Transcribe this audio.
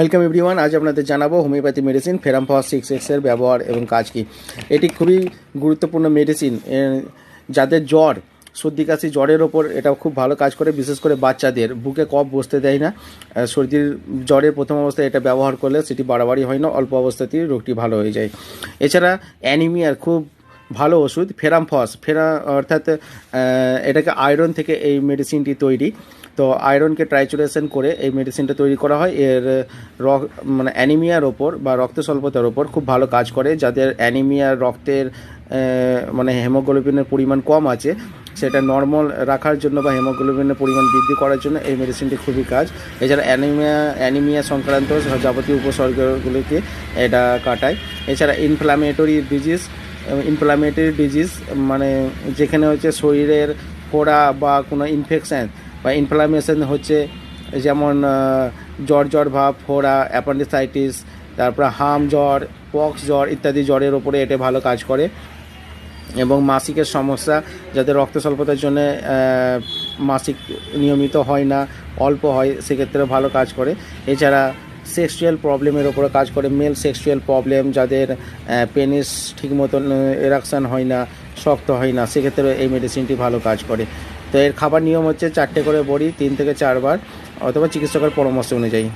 Welcome everyone আজ আপনাদের জানাব homeopathy medicine ferrum ferrum phos six এক্সের ব্যবহার এবং কাজ কী। এটি খুবই গুরুত্বপূর্ণ মেডিসিন যাদের জ্বর, সর্দি, কাশি জ্বরের ওপর এটা খুব ভালো কাজ করে, বিশেষ করে বাচ্চাদের। বুকে কফ বসতে দেয় না সর্দির জ্বরের প্রথম অবস্থায় এটা ব্যবহার করলে সেটি বাড়াবাড়ি হয় না, অল্প অবস্থাতেই রোগটি ভালো হয়ে যায়। এছাড়া অ্যানিমিয়ার খুব ভালো ওষুধ, ফেরামফস, ফেরা, অর্থাৎ এটাকে আয়রন থেকে এই মেডিসিনটি তৈরি। তো আয়রনকে ট্রাইচুরেশন করে এই মেডিসিনটা তৈরি করা হয়। এর মানে অ্যানিমিয়ার ওপর বা রক্ত স্বল্পতার ওপর খুব ভালো কাজ করে, যাদের অ্যানিমিয়ার রক্তের মানে হেমোগ্লোবিনের পরিমাণ কম আছে, সেটা নর্মাল রাখার জন্য বা হেমোগ্লোবিনের পরিমাণ বৃদ্ধি করার জন্য এই মেডিসিনটি খুবই কাজ। এছাড়া অ্যানিমিয়া অ্যানিমিয়া সংক্রান্ত যাবতীয় উপসর্গগুলিকে এটা কাটায়। এছাড়া ইনফ্লামেটরি ডিজিজ ইনফ্লামেটরি ডিজিজ মানে যেখানে হচ্ছে শরীরের ফোড়া বা কোনো ইনফেকশান বা ইনফ্লামেশন হচ্ছে, যেমন জ্বর জ্বর ভাব, ফোড়া অ্যাপেন্ডিসাইটিস তারপর হাম জ্বর, পক্স জ্বর ইত্যাদি জ্বরের ওপরে এটা ভালো কাজ করে। এবং মাসিকের সমস্যা যাদের রক্ত স্বল্পতার জন্য মাসিক নিয়মিত হয় না, অল্প হয়, সেক্ষেত্রে ভালো কাজ করে। এছাড়া সেক্সুয়াল প্রবলেমের ওপরে কাজ করে মেল সেক্সুয়াল প্রবলেম যাদের পেনিস ঠিক মতন এরাকশান হয় না, শক্ত হয় না, সেক্ষেত্রে এই মেডিসিনটি ভালো কাজ করে। তো এর খাবার নিয়ম হচ্ছে চারটে করে বড়ি, তিন থেকে চারবার, অথবা চিকিৎসকের পরামর্শ অনুযায়ী।